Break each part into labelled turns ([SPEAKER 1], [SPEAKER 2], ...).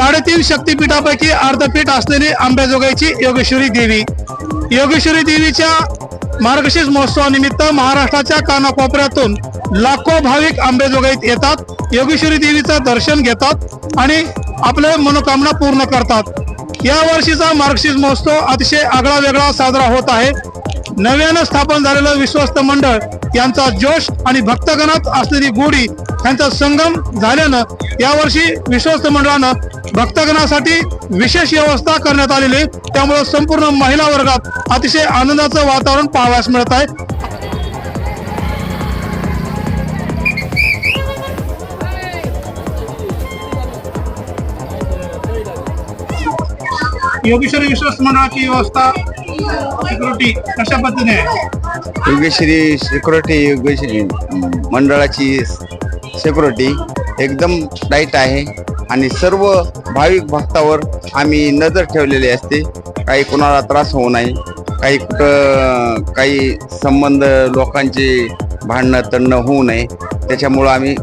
[SPEAKER 1] साडेतीन शक्तीपीठापैकी अर्धपीठ असलेली आंबेजोगाईची योगेश्वरी देवी. योगेश्वरी देवीच्या मार्गशीर्ष महोत्सवानिमित्त महाराष्ट्राच्या कानाकोपऱ्यातून लाखो भाविक आंबेजोगाईत येतात. योगेश्वरी देवीचं दर्शन घेतात आणि आपले मनोकामना पूर्ण करतात. या वर्षीचा मार्गशीर्ष महोत्सव अतिशय आगळा वेगळा साजरा होत आहे. नव्यानं स्थापन झालेलं विश्वस्त मंडळ यांचा जोश आणि भक्तगणात असलेली गोडी यांचा संगम झाल्यानं यावर्षी विश्वस्त मंडळानं भक्तगणासाठी विशेष व्यवस्था करण्यात आलेली आहे. त्यामुळे संपूर्ण महिला वर्गात अतिशय आनंदाचं वातावरण पाहावयास मिळत आहे योगेश्वरी विश्वस्त मंडळाची व्यवस्था सिक्युरिटी कशा पद्धतीने? आहे
[SPEAKER 2] योगेश्वरी सिक्युरिटी योगेश्वरी मंडळाची सिक्युरिटी एकदम टाईट आहे. आणि सर्व भाविक भक्तावर आम्ही नजर ठेवलेली असते. काही कोणाला त्रास होऊ नये. काही कुठं काही संबंध लोकांचे भांडणं तणणं होऊ नये. त्याच्यामुळं आम्ही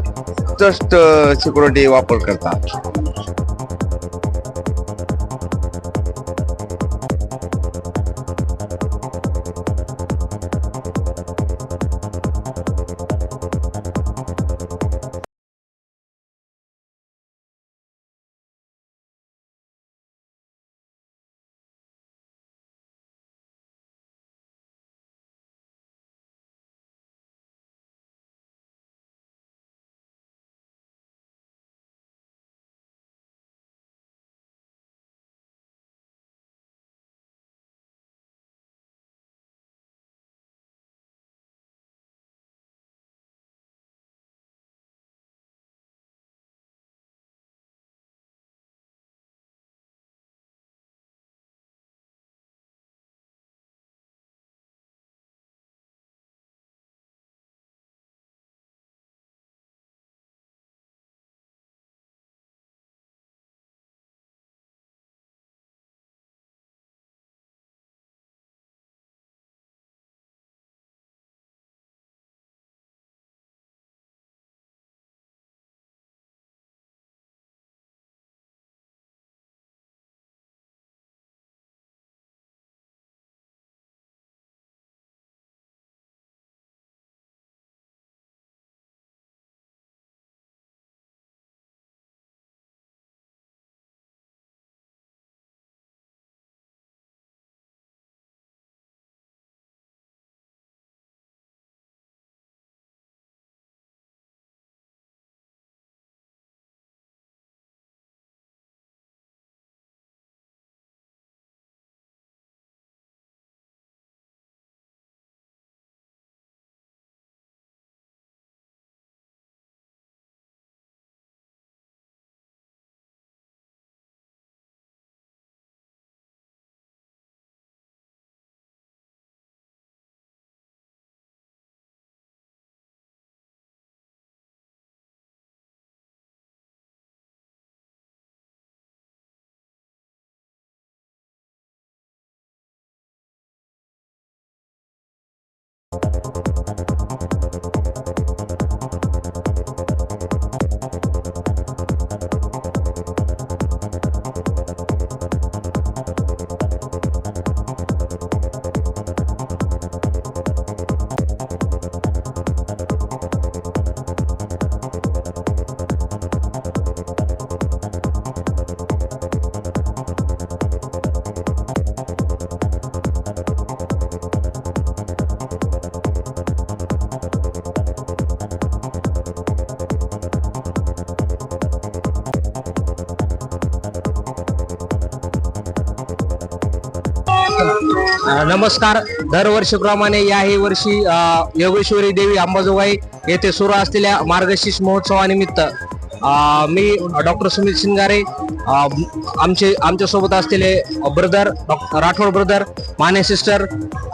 [SPEAKER 2] जस्ट सिक्युरिटी वापर करतात
[SPEAKER 3] नमस्कार. दरवर्षीप्रमाणे याही वर्षी योगेश्वरी देवी अंबाजोगाई येथे सुरू असलेल्या मार्गशीर्ष महोत्सवानिमित्त मी डॉक्टर सुमित शिंगारे आमचे आमच्यासोबत असलेले brother Rathod brother Mane sister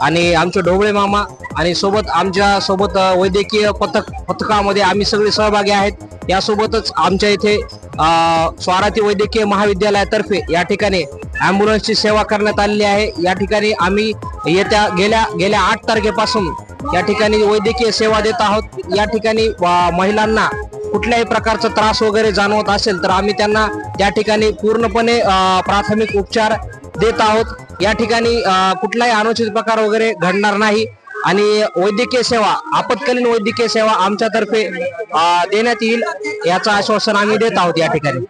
[SPEAKER 3] आणि आमचे ढोबळे मामा आणि सोबत आमच्यासोबत वैद्यकीय पथक पथकामध्ये आम्ही सगळे सहभागी आहेत. यासोबतच आमच्या इथे स्वाराती वैद्यकीय महाविद्यालयातर्फे या ठिकाणी अँब्युलन्सची सेवा करण्यात आलेली आहे. या ठिकाणी आम्ही येत्या गेल्या गेल्या आठ तारखेपासून या ठिकाणी वैद्यकीय सेवा देत आहोत. या ठिकाणी महिलांना कुठल्याही प्रकारचा त्रास वगैरे जाणवत असेल तर आम्ही त्यांना त्या ठिकाणी पूर्णपणे प्राथमिक उपचार देत आहोत. या ठिकाणी कुठलाही अनुचित प्रकार वगैरे घडणार नाही आणि वैद्यकीय सेवा आपत्कालीन वैद्यकीय सेवा आमच्यातर्फे देण्यात येईल याचं आश्वासन आम्ही देत आहोत या ठिकाणी.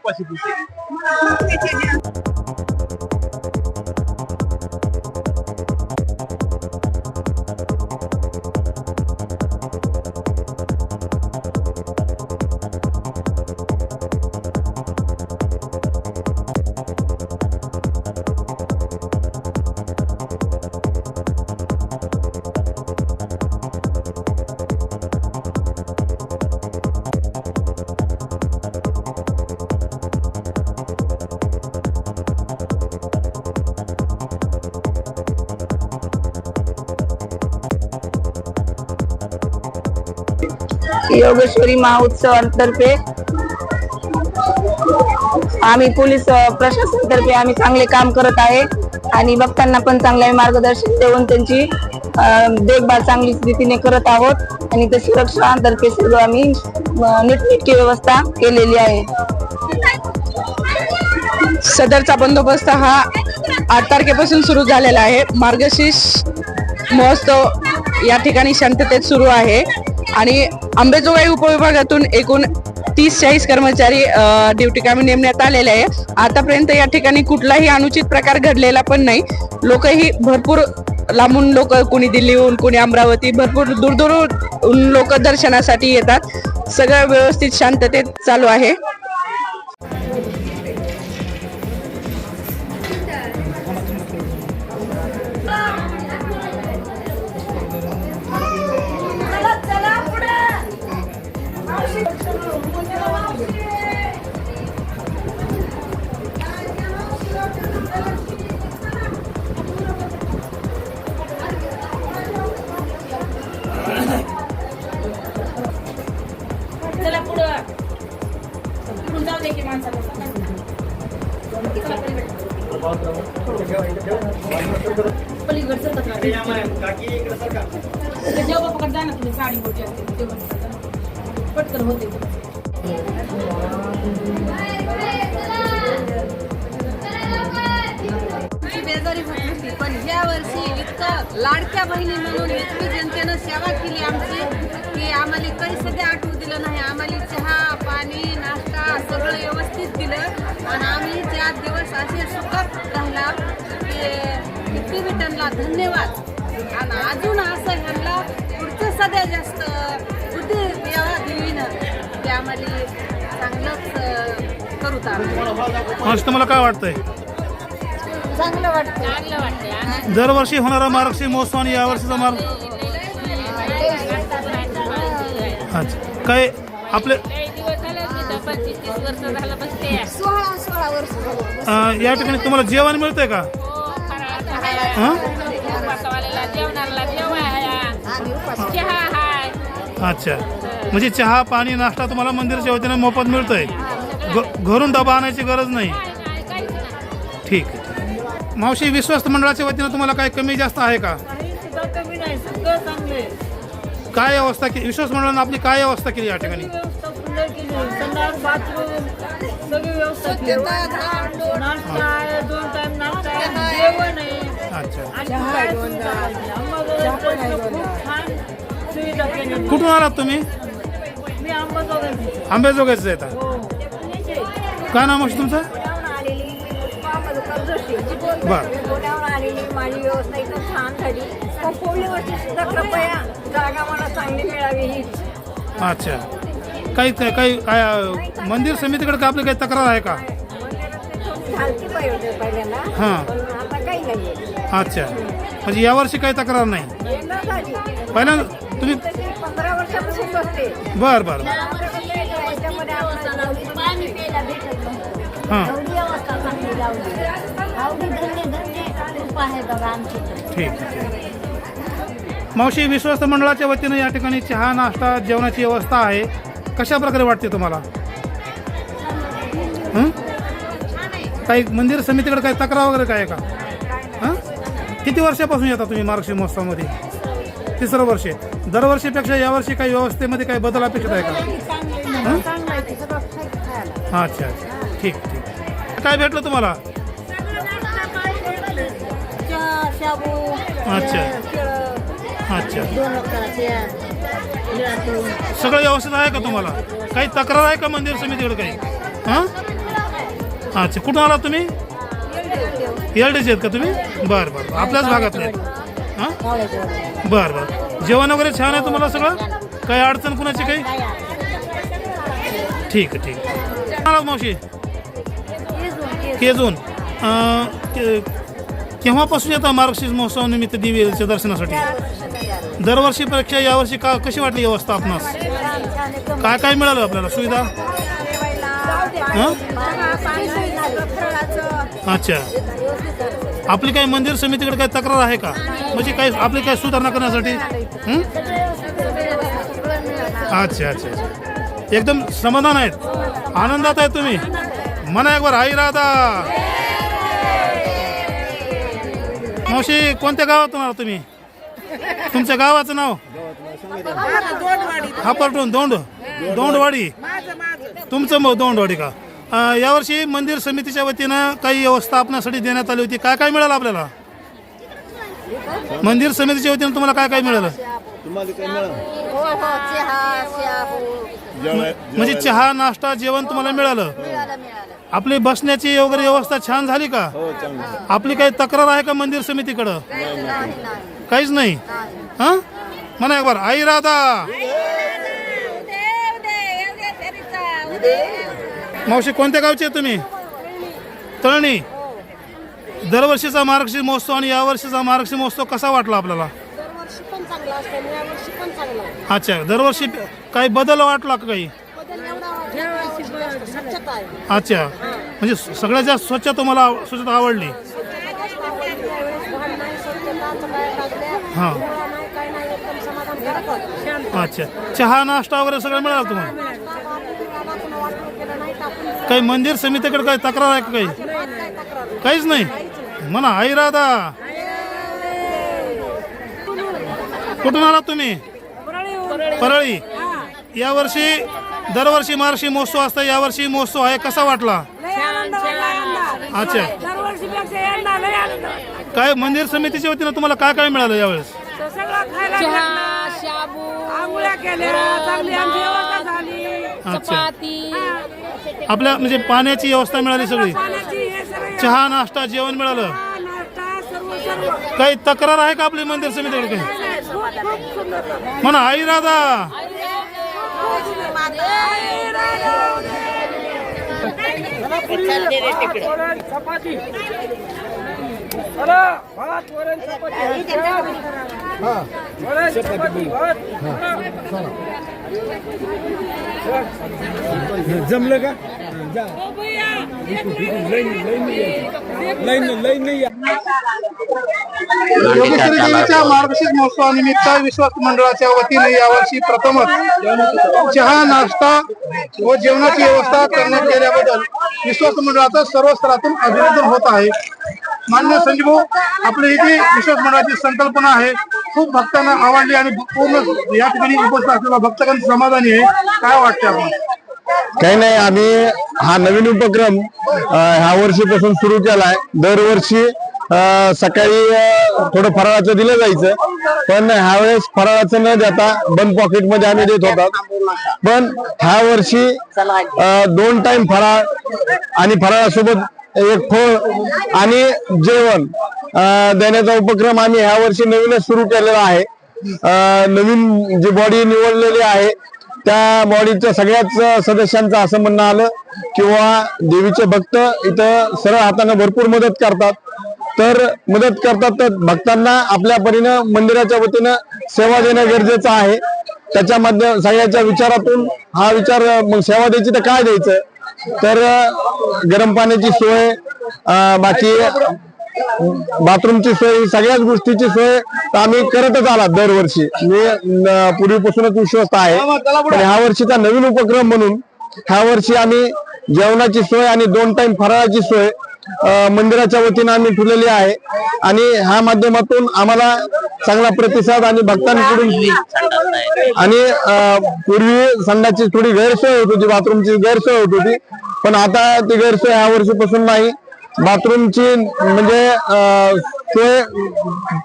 [SPEAKER 4] योगेश्वरी महोत्सवातर्फे आम्ही पोलीस प्रशासनातर्फे आम्ही चांगले काम करत आहे. आणि भक्तांना पण चांगले मार्गदर्शन देऊन त्यांची देखभाल चांगली रीतीने करत आहोत. आणि ते सुरक्षातर्फे सर्व आम्ही नीटनेटकी व्यवस्था केलेली आहे.
[SPEAKER 5] सदरचा बंदोबस्त हा आठ तारखेपासून सुरू झालेला आहे. मार्गशीर्ष महोत्सव या ठिकाणी शांततेत सुरू आहे. आणि अंबेजोगाई उपविभागातून एकूण तीस चाळीस कर्मचारी ड्युटी कामी नेमण्यात आलेले आहे. आतापर्यंत या ठिकाणी कुठलाही अनुचित प्रकार घडलेला पण नाही. लोकही भरपूर लांबून लोक कुणी दिल्लीहून कुणी अमरावती भरपूर दूरदूरून लोक दर्शनासाठी येतात. सगळं व्यवस्थित शांततेत चालू आहे.
[SPEAKER 6] जेव्हा पकड ना तुम्ही साडी मोठी असते तेव्हा पटकन होते
[SPEAKER 7] बेजारी पण या वर्षी इतकं लाडक्या बहिणी म्हणून इतकी जनतेनं सेवा केली आमची की आम्हाला काही सध्या आठवू दिलं नाही. आम्हाला चहा पाणी नाश्ता सगळं व्यवस्थित दिलं आणि आम्ही चार दिवस असे सुखत राहिला की किती बी त्यांना धन्यवाद आणि अजून असं ह्यांना पुढचं सध्या जास्त बुद्धी यावा देवीनं ते आम्हाला चांगलंच अं, करू आम्ही
[SPEAKER 1] तुम्हाला काय वाटतंय
[SPEAKER 7] चांगलं वाटतं चांगलं वाटतं
[SPEAKER 1] दरवर्षी होणारा महाराष्ट्रीय महोत्सव आणि यावर्षीचा मार्ग अच्छा काय आपले
[SPEAKER 7] सोळा सोळा वर्ष झालं.
[SPEAKER 1] अं, या ठिकाणी तुम्हाला जेवण मिळतंय का? हं? अच्छा. म्हणजे चहा पाणी नाश्ता तुम्हाला मंदिराच्या वतीने मोफत मिळतोय. घ- घरून डबा आणायची गरज नाही. ठीक आहे. मावशी विश्वस्त मंडळाच्या वतीनं तुम्हाला काय कमी जास्त आहे का? काय अवस्था केली विश्वास मंडळानं आपली काय अवस्था केली या ठिकाणी? अच्छा. कुठून आलात तुम्ही? आंबेजोगाईचं येतात काय नाव मावशी तुमचं? बर.
[SPEAKER 4] पुण्याहून आलेली माझी व्यवस्था इथं छान झाली. पण पुढल्या वर्षी सुद्धा कृपया जागा मला चांगली मिळावी ही
[SPEAKER 1] अच्छा. काही काही काही काय मंदिर समितीकडे का आपली काही तक्रार आहे का?
[SPEAKER 4] झालती पाहिजे
[SPEAKER 1] हां.
[SPEAKER 4] पण आता काही नाही
[SPEAKER 1] अच्छा. म्हणजे यावर्षी काही तक्रार नाही? पहिल्या तुम्ही
[SPEAKER 4] पंधरा वर्षापासून बसते
[SPEAKER 1] बर बर बर.
[SPEAKER 4] याच्यामध्ये पाणी प्यायला भेटत नव्हतं.
[SPEAKER 1] हां.
[SPEAKER 4] एवढी अवस्था चांगली लावली आहे बघा आमची
[SPEAKER 1] ठीक. मावशी विश्वस्त मंडळाच्या वतीनं या ठिकाणी चहा नाश्ता जेवणाची व्यवस्था आहे. कशा प्रकारे वाटते तुम्हाला? हं? काही मंदिर समितीकडे काही तक्रार वगैरे काय आहे का? हां? किती वर्षापासून येता तुम्ही महाराष्ट्र महोत्सवामध्ये? तिसरं वर्ष. आहे. दरवर्षीपेक्षा यावर्षी काही व्यवस्थेमध्ये काही बदल अपेक्षित आहे का? हं? अच्छा अच्छा. ठीक ठीक. काय भेटलं तुम्हाला? अच्छा. अच्छा.
[SPEAKER 6] दोन
[SPEAKER 1] सगळं व्यवस्थित आहे का तुम्हाला? काही तक्रार आहे का मंदिर समितीकडे काही? हां? अच्छा कुठून आला तुम्ही? एलडीचे आहेत का तुम्ही? बरं बरं आपल्याच भागातले आहेत हां? बरं बरं. जेवण वगैरे छान आहे तुम्हाला सगळं? काही अडचण कुणाची काही? ठीक आहे ठीक आहे. मावशी? केजून. केव्हापासून येतं मार्गशीर्ष महोत्सवानिमित्त देवीच्या दर्शनासाठी? दरवर्षीपेक्षा यावर्षी का कशी वाटली व्यवस्था आपणास? काय काय मिळालं आपल्याला? सुविधा? हं? अच्छा. आपली काही मंदिर समितीकडे काही तक्रार आहे का? म्हणजे काही आपली काही सुधारणा करण्यासाठी? अच्छा अच्छा अच्छा. एकदम समाधान आहेत. आनंदात आहे तुम्ही. म्हणा एक बार आई राधा. मावशी कोणत्या गावातून आला तुम्ही? तुमच्या गावाचं नाव? खापरटून दोंड. दोंडवाडी. तुमचं मग दोंडवाडी का? अं, यावर्षी मंदिर समितीच्या वतीनं काही व्यवस्था आपणासाठी देण्यात आली होती. काय काय मिळालं आपल्याला? मंदिर समितीच्या वतीनं तुम्हाला काय काय मिळालं?
[SPEAKER 6] हो हो चहा शाबू
[SPEAKER 1] म्हणजे चहा नाश्ता जेवण तुम्हाला मिळालं?
[SPEAKER 6] मिळालं मिळालं
[SPEAKER 1] आपली बसण्याची वगैरे व्यवस्था छान झाली का? आपली काही तक्रार आहे का मंदिर समितीकडं?
[SPEAKER 6] नाही नाही.
[SPEAKER 1] काहीच नाही. हा? म्हणा एक बार. आई राधा. मावशी कोणत्या गावचे तुम्ही? तळणी. दरवर्षीचा महाराष्ट्र महोत्सव आणि यावर्षीचा महाराष्ट्र महोत्सव कसा वाटला आपल्याला? अच्छा दरवर्षी काही बदल वाटला का काही?
[SPEAKER 6] स्वच्छता
[SPEAKER 1] अच्छा. म्हणजे सगळ्यात जास्त स्वच्छ तुम्हाला स्वच्छता आवडली
[SPEAKER 6] घाण नाही स्वच्छताचं काय लागल्या
[SPEAKER 1] हां.
[SPEAKER 6] काय नाही एकदम
[SPEAKER 1] अच्छा. चहा नाश्ता वगैरे सगळं मिळालं तुम्हाला? काही मंदिर समितीकडे काही तक्रार आहे का काही? काहीच नाही. म्हणा आई राधा. कुठून आलात तुम्ही? परळी. यावर्षी दरवर्षी महाराष्ट्री महोत्सव असता. यावर्षी महोत्सव आहे. कसा वाटला? अच्छा. काय मंदिर समितीच्या वतीनं तुम्हाला काय काय मिळालं यावेळेस?
[SPEAKER 6] चहा शाबू
[SPEAKER 5] आंघोळ्या केल्या चांगली आमची व्यवस्था झाली.
[SPEAKER 1] अच्छा.
[SPEAKER 6] चपाती.
[SPEAKER 1] आपल्या म्हणजे पाण्याची व्यवस्था मिळाली सगळी?
[SPEAKER 5] पाण्याची हे सगळं
[SPEAKER 1] चहा नाश्ता जेवण मिळालं?
[SPEAKER 5] नाश्ता सर्व सर्व.
[SPEAKER 1] काही तक्रार आहे का आपली मंदिर समितीकडे काही? म्हणा आई राधा. योगेश्वरी देवीच्या मार्गशीर्ष महोत्सवानिमित्त विश्वास मंडळाच्या वतीने यावर्षी प्रथमच चहा नाश्ता व जेवणाची व्यवस्था करण्यात गेल्याबद्दल विश्वास मंडळाचं सर्व स्तरातून अभिनंदन होत आहे. मान्य संजीव आपले इथे विश्वास मंडळाची संकल्पना आहे. खूप भक्तांना आवडली आणि पूर्ण या ठिकाणी उपस्थित असलेला भक्तगण समाधानी आहे. काय वाटतं आपण?
[SPEAKER 8] काही नाही आम्ही हा नवीन उपक्रम ह्या वर्षीपासून सुरू केलाय. दरवर्षी सकाळी थोडं फराळाचं दिलं जायचं. पण ह्यावेळेस फराळाचं न देता बंद पॉकेटमध्ये आम्ही देत होतात पण ह्या वर्षी दोन टाइम फराळ आणि फराळासोबत एक फळ आणि जेवण. देण्याचा उपक्रम आम्ही ह्या वर्षी नवीनच सुरू केलेला आहे. नवीन जी बॉडी निवडलेली आहे त्या बॉडीच्या सगळ्याच सदस्यांचं असं म्हणणं आलं किंवा देवीचे भक्त इथं सरळ हाताने भरपूर मदत करतात. तर मदत करतात तर भक्तांना आपल्या परीनं मंदिराच्या वतीनं सेवा देणं गरजेचं आहे. त्याच्यामध्ये सगळ्याच्या विचारातून हा विचार मग सेवा द्यायची तर काय द्यायचं? तर गरम पाण्याची सोय बाकी बाथरूमची सोय सगळ्याच गोष्टीची सोय तर आम्ही करतच आला दरवर्षी. मी पूर्वीपासूनच विश्वस्त आहे. पण ह्या वर्षीचा नवीन उपक्रम म्हणून ह्या वर्षी आम्ही जेवणाची सोय आणि दोन टाइम फराळाची सोय मंदिराच्या वतीनं आम्ही ठेवलेली आहे. आणि ह्या माध्यमातून आम्हाला चांगला प्रतिसाद आणि भक्तांकडून आणि पूर्वी संडाची थोडी गैरसोय होत होती बाथरूमची गैरसोय होत होती. पण आता ती गैरसोय ह्या वर्षीपासून नाही. बाथरूमची म्हणजे सोय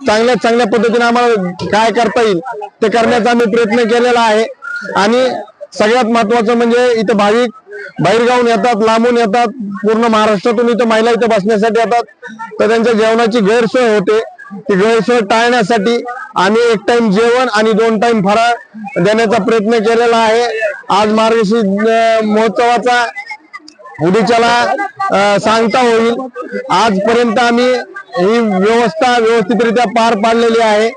[SPEAKER 8] चांगल्या चांगल्या पद्धतीने आम्हाला काय करता येईल ते करण्याचा आम्ही प्रयत्न केलेला आहे. आणि सगळ्यात महत्वाचं म्हणजे इथं भाविक बाहेरगावून येतात लांबून येतात पूर्ण महाराष्ट्रातून इथं महिला इथं बसण्यासाठी येतात. तर त्यांच्या जेवणाची गैरसोय होते. ती गैरसोय टाळण्यासाठी आम्ही एक टाइम जेवण आणि दोन टाइम फराळ देण्याचा प्रयत्न केलेला आहे. आज मार्गशीर्ष महोत्सवाचा उडीच्याला सांगता होईल. आजपर्यंत आम्ही ही व्यवस्था व्यवस्थितरित्या पार पाडलेली आहे.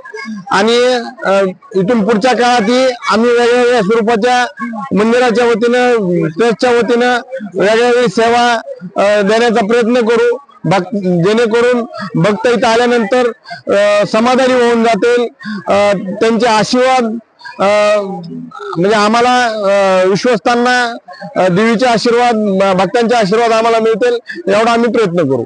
[SPEAKER 8] आणि इथून पुढच्या काळातही आम्ही वेगवेगळ्या स्वरूपाच्या मंदिराच्या वतीनं ट्रस्टच्या वतीनं वेगवेगळी सेवा देण्याचा प्रयत्न करू. भक्त जेणेकरून भक्त इथं आल्यानंतर समाधानी होऊन जातील. त्यांचे आशीर्वाद म्हणजे आम्हाला विश्वस्तांना देवीचे आशीर्वाद भक्तांचे आशीर्वाद आम्हाला मिळतील एवढा आम्ही प्रयत्न करू.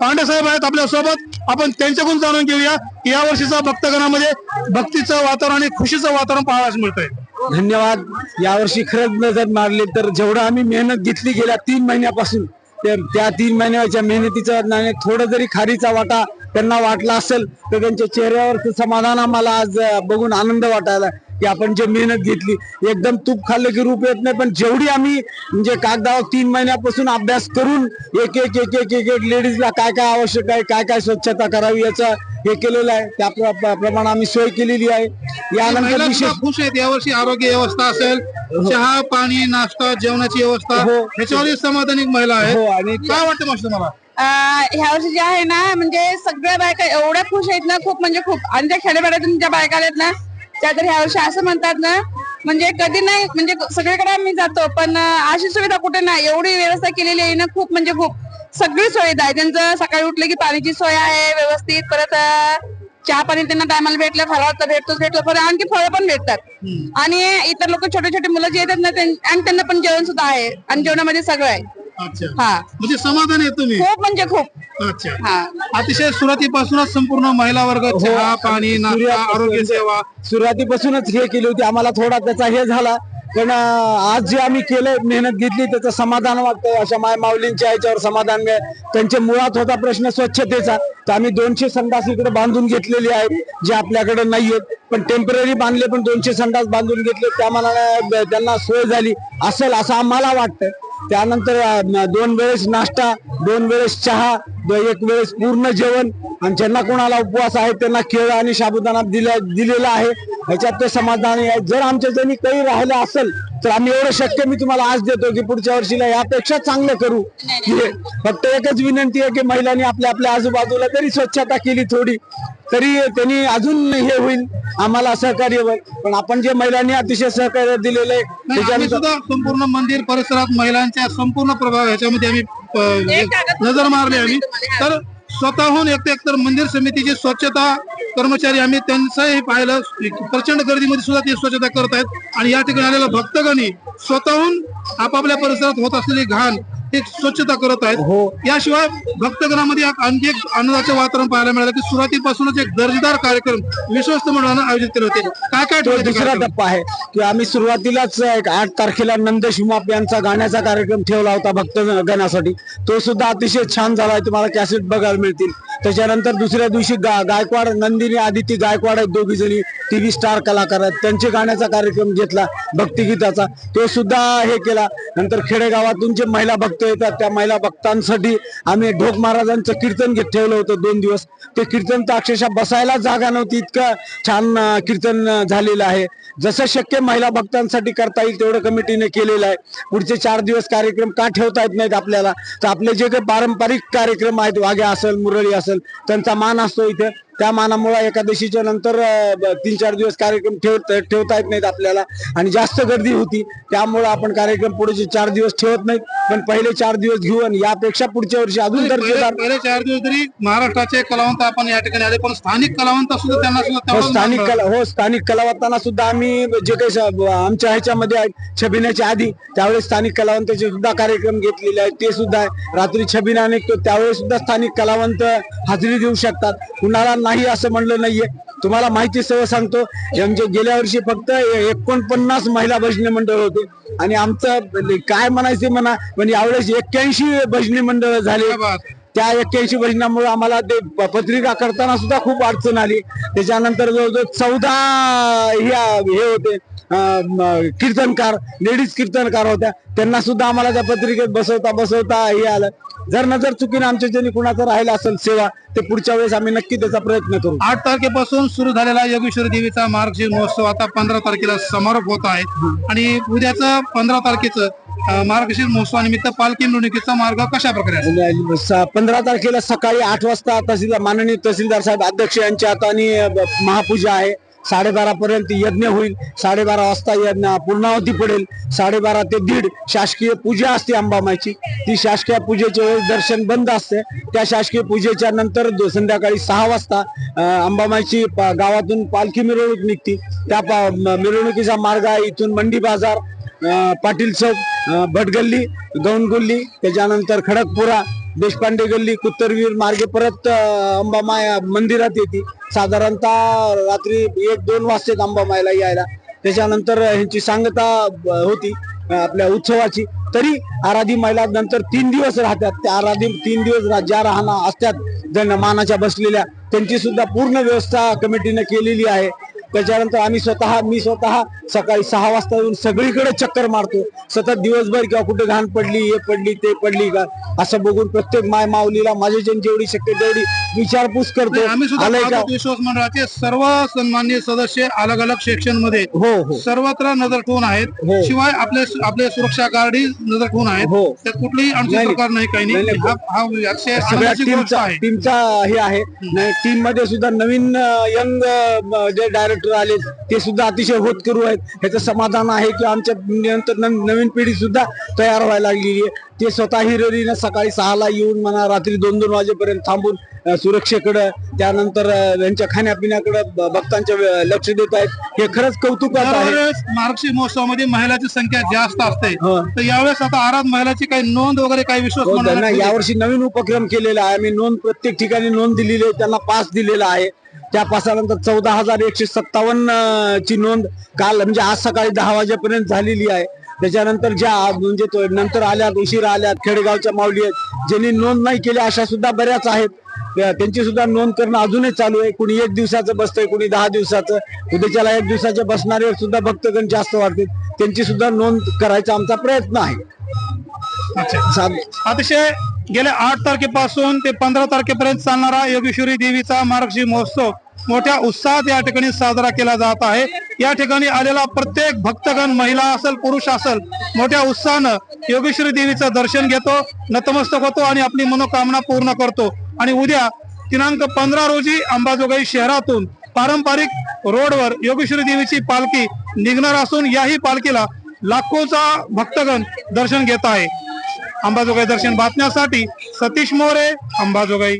[SPEAKER 1] पांडे साहेब आहेत आपल्यासोबत आपण त्यांच्याकडून जाणून घेऊया की या वर्षीचा भक्तगणामध्ये भक्तीचं वातावरण आणि खुशीचं वातावरण पाहायला मिळतंय.
[SPEAKER 9] धन्यवाद. यावर्षी खरंच नजर मारली तर जेवढं आम्ही मेहनत घेतली गेल्या तीन महिन्यापासून ते त्या तीन महिन्याच्या मेहनतीचा नाही थोडं जरी खारीचा वाटा त्यांना वाटला असेल तर त्यांच्या चेहऱ्यावरचं समाधान आम्हाला आज बघून आनंद वाटायला की आपण जे मेहनत घेतली एकदम तूप खाल्लं की रूप येत नाही पण जेवढी आम्ही म्हणजे कागदावर तीन महिन्यापासून अभ्यास करून एक एक एक एक एक एक लेडीजला काय काय आवश्यक आहे काय काय स्वच्छता करावी याचं हे केलेलं आहे त्या प्र- प्र- प्रमाणे आम्ही सोय केलेली आहे. यानंतर
[SPEAKER 1] खुश आहेत यावर्षी आरोग्य व्यवस्था असेल चहा पाणी नाश्ता जेवणाची व्यवस्था
[SPEAKER 9] हो.
[SPEAKER 1] ह्याच्यावरही समाधानी महिला
[SPEAKER 9] हो
[SPEAKER 1] आहेत
[SPEAKER 9] आणि
[SPEAKER 1] काय वाटतं मास्टर मला
[SPEAKER 5] ह्या वर्षी जे आहे ना म्हणजे सगळ्या बायका एवढ्या खुश आहेत ना खूप म्हणजे खूप. आणि त्या खेड्यापाड्यातून ज्या बायका आहेत ना त्या तर ह्या वर्षी असं म्हणतात ना म्हणजे कधी नाही म्हणजे सगळीकडे आम्ही जातो पण अशी सुविधा कुठे नाही. एवढी व्यवस्था केलेली आहे ना खूप म्हणजे खूप सगळी सुविधा आहे. त्यांचं सकाळी उठले की पाण्याची सोय आहे व्यवस्थित परत चहा पाणी त्यांना टायमाला भेटलं फळाचं भेटतोच भेटलं परत आणखी फळं पण भेटतात. आणि इतर लोक छोटे छोटे मुलं जे येतात ना आणि त्यांना पण जेवण सुद्धा आहे आणि जेवणामध्ये सगळं आहे.
[SPEAKER 1] अच्छा.
[SPEAKER 5] हा.
[SPEAKER 1] म्हणजे समाधान आहे तुम्ही?
[SPEAKER 5] खूप म्हणजे खूप.
[SPEAKER 1] अच्छा.
[SPEAKER 5] हा.
[SPEAKER 1] अतिशय सुरुवातीपासूनच संपूर्ण महिला वर्ग चहा पाणी नाश्ता आरोग्य सेवा.
[SPEAKER 9] सुरुवातीपासूनच हे केली होती. आम्हाला थोडा त्याचा हे झाला. पण अं, आज जे आम्ही केलं मेहनत घेतली त्याचं समाधान वाटतं अशा माय माऊलींच्या याच्यावर समाधान मिळेल. त्यांच्या मुळात होता प्रश्न स्वच्छतेचा. तर आम्ही दोनशे संडास इकडे बांधून घेतलेले आहेत जे आपल्याकडे नाहीयेत. पण टेंपररी बांधले पण दोनशे संडास बांधून घेतले. त्या मनाने त्यांना सोय झाली. असेल असं आम्हाला वाटतं त्यानंतर दोन वेळेस नाश्ता दोन वेळेस चहा एक वेळेस पूर्ण जेवण. आणि ज्यांना कोणाला उपवास आहे त्यांना केळ आणि साबुदाणा दिला दिलेला आहे. ह्याच्यात ते समाधानी आहे जर आमच्या ज्यांनी काही राहिलं असेल तर आम्ही एवढं शक्य मी तुम्हाला आज देतो की पुढच्या वर्षीला यापेक्षा चांगलं करू. हे फक्त एकच विनंती आहे की महिलांनी आपल्या आपल्या आजूबाजूला तरी स्वच्छता केली थोडी तरी त्यांनी अजून हे होईल आम्हाला सहकार्य होईल. पण आपण जे महिलांनी अतिशय सहकार्य दिलेलं आहे
[SPEAKER 1] संपूर्ण मंदिर परिसरात महिलांच्या संपूर्ण प्रभाव ह्याच्यामध्ये आम्ही नजर मारली आम्ही. तर स्वतःहून एक एकतर मंदिर समितीची स्वच्छता कर्मचारी आम्ही त्यांचंही पाहिलं. प्रचंड गर्दीमध्ये सुद्धा ते स्वच्छता करत आहेत. आणि या ठिकाणी आलेल्या भक्तगणी स्वतःहून आपापल्या परिसरात होत असलेली घाण हे स्वच्छता करत
[SPEAKER 9] हो.
[SPEAKER 1] आहेत याशिवाय भक्तगणामध्ये आणखी एक आनंदाचे वातावरण पाहायला मिळालं. की सुरुवातीपासूनच एक दर्जेदार कार्यक्रम विश्वस्त मंडळानं आयोजित केले होते. काय काय
[SPEAKER 9] तो
[SPEAKER 1] ठेवले ते
[SPEAKER 9] दुसरा? टप्पा आहे की आम्ही सुरुवातीलाच एक आठ तारखेला नंदेश उमाप यांचा गाण्याचा कार्यक्रम ठेवला होता भक्त गणासाठी तो सुद्धा अतिशय छान झाला आहे. तुम्हाला कॅसेट बघायला मिळतील. त्याच्यानंतर दुसऱ्या दिवशी गा गायकवाड नंदिनी आदिती गायकवाड आहेत दोघी जणी. टीव्ही स्टार कलाकार आहेत. त्यांचे गाण्याचा कार्यक्रम घेतला भक्तिगीताचा. तो सुद्धा हे केला. नंतर खेडेगावातून जे महिला भक्त येतात त्या महिला भक्तांसाठी आम्ही ढोक महाराजांचं कीर्तन घेत ठेवलं होतं दोन दिवस. ते कीर्तन तर अक्षरशः बसायला जागा नव्हती इतकं छान कीर्तन झालेलं आहे. जसं शक्य महिला भक्तांसाठी करता येईल तेवढं कमिटीने केलेलं आहे. पुढचे चार दिवस कार्यक्रम का ठेवता येत नाहीत आपल्याला? तर आपले जे काही पारंपरिक कार्यक्रम आहेत वाघ्या असेल मुरळी असेल त्यांचा मान असतो इथे. त्या मानामुळे एकादशीच्या नंतर तीन चार दिवस कार्यक्रम ठेवत ठेवता येत नाहीत आपल्याला. आणि जास्त गर्दी होती. त्यामुळे आपण कार्यक्रम पुढे चार दिवस ठेवत नाहीत पण पहिले चार दिवस घेऊ आणि यापेक्षा पुढच्या वर्षी अजून
[SPEAKER 1] पहिले चार दिवस तरी महाराष्ट्राचे कलावंत आपण या ठिकाणी आले पण स्थानिक कलावंत सुद्धा त्यांना सुद्धा
[SPEAKER 9] हो स्थानिक. कला हो स्थानिक कलावंतांना सुद्धा आम्ही जे काही आमच्या ह्याच्यामध्ये छबिन्याच्या आधी त्यावेळेस स्थानिक कलावंताचे सुद्धा कार्यक्रम घेतलेले आहेत ते सुद्धा आहे. रात्री छबिना निघतो त्यावेळेस सुद्धा स्थानिक कलावंत हजेरी देऊ शकतात. कुणाला नाही असं म्हणलं नाहीये. तुम्हाला माहिती सह सांगतो. म्हणजे गेल्या वर्षी फक्त एकोणपन्नास महिला भजनी मंडळ होते. आणि आमचं काय म्हणायचे म्हणा पण यावेळेस एक्क्याऐंशी भजनी मंडळ झाले. त्या एक्क्याऐंशी भजनामुळे आम्हाला ते पत्रिका करताना सुद्धा खूप अडचण आली. त्याच्यानंतर जवळजवळ चौदा हे हे होते. कीर्तनकार लेडीज कीर्तनकार होत्या. त्यांना सुद्धा आम्हाला त्या पत्रिकेत बसवता बसवता हे आलं. जर नजर चुकीने आमच्या ज्यांनी कुणाचं राहिलं असेल सेवा ते पुढच्या वेळेस आम्ही नक्की त्याचा प्रयत्न करू.
[SPEAKER 1] आठ तारखेपासून सुरू झालेला योगेश्वरी देवीचा मार्गशीर महोत्सव आता पंधरा तारखेला समारोप होत आहे. आणि उद्याचं पंधरा तारखेचं अं, मार्गशीर महोत्सवानिमित्त पालखी मिरवणुकीचा मार्ग कशा प्रकारे असेल?
[SPEAKER 9] पंधरा तारखेला सकाळी आठ वाजता तहसीलदार माननीय तहसीलदार साहेब अध्यक्ष यांच्या हाताने ब- महापूजा आहे. साडेबारा पर्यंत यज्ञ होईल. साडेबारा वाजता यज्ञ पूर्णावती पडेल. साडेबारा ते दीड शासकीय पूजा असते अंबामाईची. ती शासकीय पूजेच्या वेळेस दर्शन बंद असते. त्या शासकीय पूजेच्या नंतर दो- संध्याकाळी सहा वाजता अंबामाईची प- गावातून पालखी मिरवणूक निघते. त्या पा- म- मिरवणुकीचा मार्ग आहे इथून मंडी बाजार. पाटील चौक भटगल्ली गौनगुल्ली त्याच्यानंतर खडकपुरा देशपांडे गल्ली कुत्तरवीर मार्गे परत अंबामाया मंदिरात येते. साधारणतः रात्री एक दोन वाजतात अंबामायला यायला. त्याच्यानंतर ह्यांची सांगता होती आपल्या उत्सवाची. तरी आराधी महिला नंतर तीन दिवस राहतात. त्या आराधी तीन दिवस ज्या राहणार असतात ज्यांना मानाच्या बसलेल्या त्यांची सुद्धा पूर्ण व्यवस्था कमिटीने केलेली आहे. त्याच्यानंतर आम्ही स्वतः मी स्वतः सकाळी सहा वाजता येऊन सगळीकडे चक्कर मारतो. सतत दिवसभर किंवा कुठे घाण पडली हे पडली ते पडली का? असं बघून प्रत्येक माय माऊलीला माझ्या जेवढी शक्य तेवढी विचारपूस करतो.
[SPEAKER 1] आम्ही सुद्धा विश्वास मंडळाचे सर्व सन्मान्य सदस्य अलग अलग सेक्शनमध्ये
[SPEAKER 9] हो हो.
[SPEAKER 1] सर्वत्र नजर ठेवून आहेत.
[SPEAKER 9] हो.
[SPEAKER 1] शिवाय आपले आपले सुरक्षा गार्डही नजर ठेवून आहेत.
[SPEAKER 9] हो.
[SPEAKER 1] त्यात कुठलीही अडचण
[SPEAKER 9] नाही,
[SPEAKER 1] प्रकार नाही काही नाही.
[SPEAKER 9] नाही,
[SPEAKER 1] हा हा अतिशय
[SPEAKER 9] सगळ्या
[SPEAKER 1] आनंदाची गोष्ट
[SPEAKER 9] टीमचा
[SPEAKER 1] आहे.
[SPEAKER 9] टीमचा हे आहे. टीममध्ये सुद्धा नवीन यंग जे डायरेक्टर आले ते सुद्धा अतिशय होतकरू आहेत. ह्याचं समाधान आहे की आमच्या नंतर नव- नवीन पिढी सुद्धा तयार व्हायला लागलेली आहे. ते स्वतः हिरोरीनं सकाळी सहाला येऊन म्हणा रात्री दोन दोन वाजेपर्यंत थांबून अ, सुरक्षेकडं त्यानंतर त्यांच्या खाण्यापिण्याकडं भक्तांच्या लक्ष देत आहेत. हे खरंच
[SPEAKER 1] दरवेळेस मार्गशीर महोत्सवामध्ये महिलाची संख्या जास्त असते.
[SPEAKER 9] हो.
[SPEAKER 1] तर यावेळेस आता आराध महिलाची काही नोंद वगैरे काही विश्वास
[SPEAKER 9] हो? यावर्षी नवीन उपक्रम केलेला आहे. आम्ही नोंद प्रत्येक ठिकाणी नोंद दिलेली आहे. त्यांना पास दिलेला आहे. त्या पासानंतर चौदा हजार एकशे सत्तावन्न ची नोंद काल म्हणजे आज सकाळी दहा वाजेपर्यंत झालेली आहे. त्याच्यानंतर ज्या म्हणजे नंतर आल्यात उशिरा आल्यात खेडेगावच्या माऊली आहेत ज्यांनी नोंद नाही केली अशा सुद्धा बऱ्याच आहेत. त्यांची सुद्धा नोंद करणं अजूनही चालू आहे. कुणी एक दिवसाचं बसतंय कुणी दहा दिवसाचं. उद्याच्याला एक दिवसाचे बसणारे सुद्धा भक्तगण जास्त वाढतील. त्यांची सुद्धा नोंद करायचा आमचा प्रयत्न आहे.
[SPEAKER 1] अतिशय गेल्या आठ तारखेपासून ते पंधरा तारखेपर्यंत चालणारा योगेश्वरी देवीचा मार्गशीर महोत्सव मोठ्या उत्साहात या ठिकाणी साजरा केला जात आहे. या ठिकाणी आलेला प्रत्येक भक्तगण महिला असेल पुरुष असेल मोठ्या उत्साहानं योगेश्वरी देवीचं दर्शन घेतो नतमस्तक होतो आणि आपली मनोकामना पूर्ण करतो. आणि उद्या दिनांक पंधरा रोजी अंबाजोगाई शहरातून पारंपरिक रोडवर योगेश्वरी देवीची पालखी निघणार असून याही पालखीला लाखोचा भक्तगण दर्शन घेत आहे. अंबाजोगाई दर्शन बातम्यासाठी सतीश मोरे अंबाजोगाई.